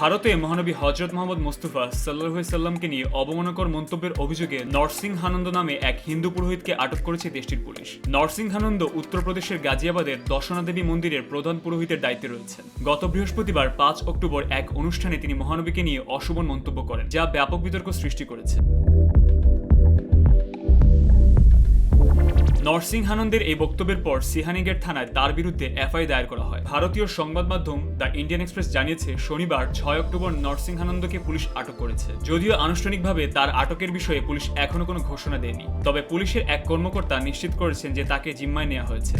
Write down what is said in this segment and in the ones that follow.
ভারতে মহানবী হজরত মোহাম্মদ মুস্তফা সাল্লাহ সাল্লামকে নিয়ে অবমানকর মন্তব্যের অভিযোগে নরসিংহানন্দ নামে এক হিন্দু পুরোহিতকে আটক করেছে দেশটির পুলিশ। নরসিংহানন্দ উত্তরপ্রদেশের গাজিয়াবাদের দশনা দেবী মন্দিরের প্রধান পুরোহিতের দায়িত্বে রয়েছেন। গত বৃহস্পতিবার পাঁচ অক্টোবর এক অনুষ্ঠানে তিনি মহানবীকে নিয়ে অশোভন মন্তব্য করেন, যা ব্যাপক বিতর্ক সৃষ্টি করেছে। নরসিংহানন্দের এই বক্তব্যের পর সিহানিগেট থানায় তার বিরুদ্ধে এফআই দায়ের করা হয়। ভারতীয় সংবাদ মাধ্যম দ্য ইন্ডিয়ান এক্সপ্রেস জানিয়েছে, শনিবার, ছয় অক্টোবর নরসিংহানন্দকে পুলিশ আটক করেছে। যদিও আনুষ্ঠানিকভাবে তার আটকের বিষয়ে পুলিশ এখনও কোনো ঘোষণা দেয়নি। তবে পুলিশের এক কর্মকর্তা নিশ্চিত করেছেন যে তাকে জিম্মায় নেওয়া হয়েছে।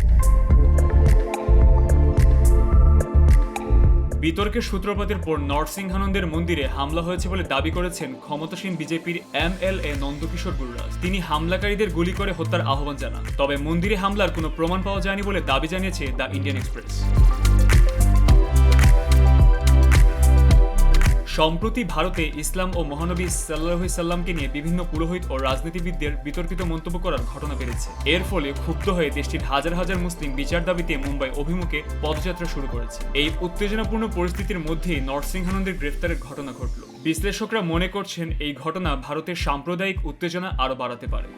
বিতর্কের সূত্রপাতের পর নরসিংহানন্দের মন্দিরে হামলা হয়েছে বলে দাবি করেছেন ক্ষমতাসীন বিজেপির এম এল এ নন্দকিশোর গুরুরাজ। তিনি হামলাকারীদের গুলি করে হত্যার আহ্বান জানান। তবে মন্দিরে হামলার কোনো প্রমাণ পাওয়া যায়নি বলে দাবি জানিয়েছে দ্য ইন্ডিয়ান এক্সপ্রেস। সম্প্রতি ভারতে ইসলাম ও মহানবী সাল্লাহ সাল্লামকে নিয়ে বিভিন্ন পুরোহিত ও রাজনীতিবিদদের বিতর্কিত মন্তব্য করার ঘটনা বেড়েছে। এর ফলে ক্ষুব্ধ হয়ে দেশটির হাজার হাজার মুসলিম বিচার দাবিতে মুম্বাই অভিমুখে পদযাত্রা শুরু করেছে। এই উত্তেজনাপূর্ণ পরিস্থিতির মধ্যেই নরসিংহানন্দের গ্রেফতারের ঘটনা ঘটল। বিশ্লেষকরা মনে করছেন, এই ঘটনা ভারতের সাম্প্রদায়িক উত্তেজনা আরও বাড়াতে পারে।